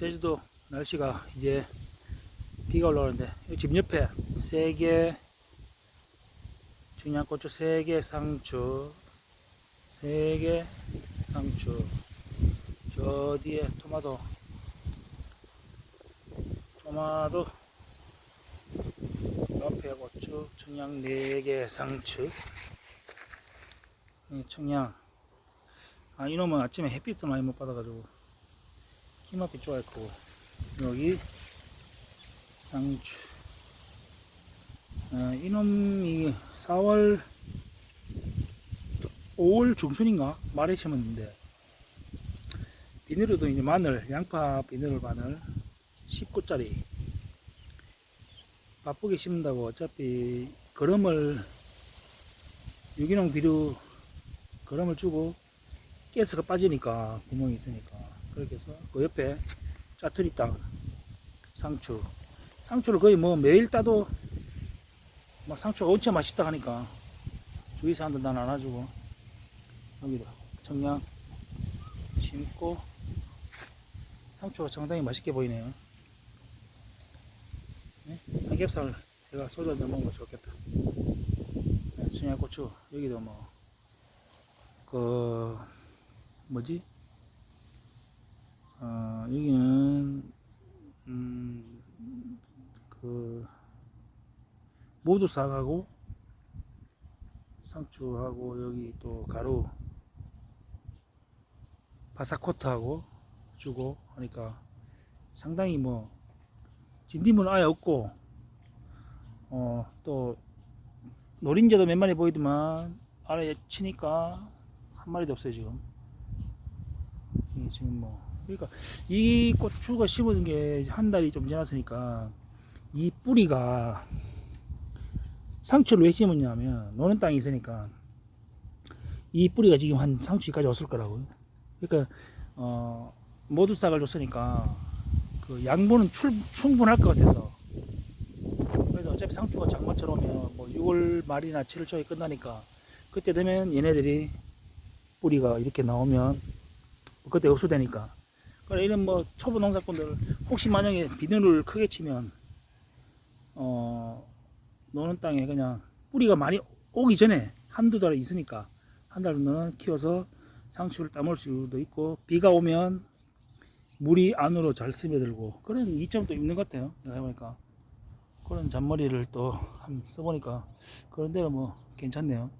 제주도 날씨가 이제 비가 올라오는데 집 옆에 세개 청양고추 세개 상추 세개 상추 저 뒤에 토마토 토마토 옆에 고추 청양 4개 상추. 이 청양. 아 이놈은 아침에 햇빛을 많이 못 받아가지고 키맛빛 좋아할 거고. 여기 상추. 아, 이놈이 4월 5월 중순인가? 말에 심었는데. 비닐로도 이제 마늘 양파 비닐 마늘 19짜리. 바쁘게 심는다고 어차피 거름을 유기농 비료 거름을 주고 가스가 빠지니까 구멍이 있으니까 그렇게 해서 그 옆에 짜투리 땅 상추. 상추를 거의 뭐 매일 따도 막 상추가 엄청 맛있다 하니까 주위 사람들 난 안아주고 여기도 청양 심고 상추가 상당히 맛있게 보이네요. 네? 삼겹살 제가 소주 한잔 먹으면 좋겠다. 네, 청양고추 여기도 뭐 그 뭐지 어, 여기는 음, 그 모두 싹하고 상추하고 여기 또 가루 바사코트하고 주고 하니까 상당히 뭐 진딧물은 아예 없고 어 또 노린재도 몇 마리 보이더만 아래 치니까 한 마리도 없어요 지금. 지금 뭐 그러니까 이 고추가 심어둔 게한 달이 좀 지났으니까 이 뿌리가 상추를 왜 심었냐면 노는 땅이 있으니까 이 뿌리가 지금 한 상추까지 왔을 거라고요. 그러니까 어, 모두 싹을 줬으니까 그 양분은 출, 충분할 것 같아서 그래서 어차피 상추가 장마철 오면 뭐 6월 말이나 7월 초에 끝나니까 그때 되면 얘네들이 뿌리가 이렇게 나오면 그때 흡수되니까 그래 이런 뭐 초보 농사꾼들 혹시 만약에 비늘을 크게 치면 어 노는 땅에 그냥 뿌리가 많이 오기 전에 한두 달 있으니까 한 달 정도는 키워서 상추를 따먹을 수도 있고 비가 오면 물이 안으로 잘 스며들고 그런 이점도 있는 것 같아요. 내가 해보니까. 그런 잔머리를 또 한번 써보니까 그런 데는 뭐 괜찮네요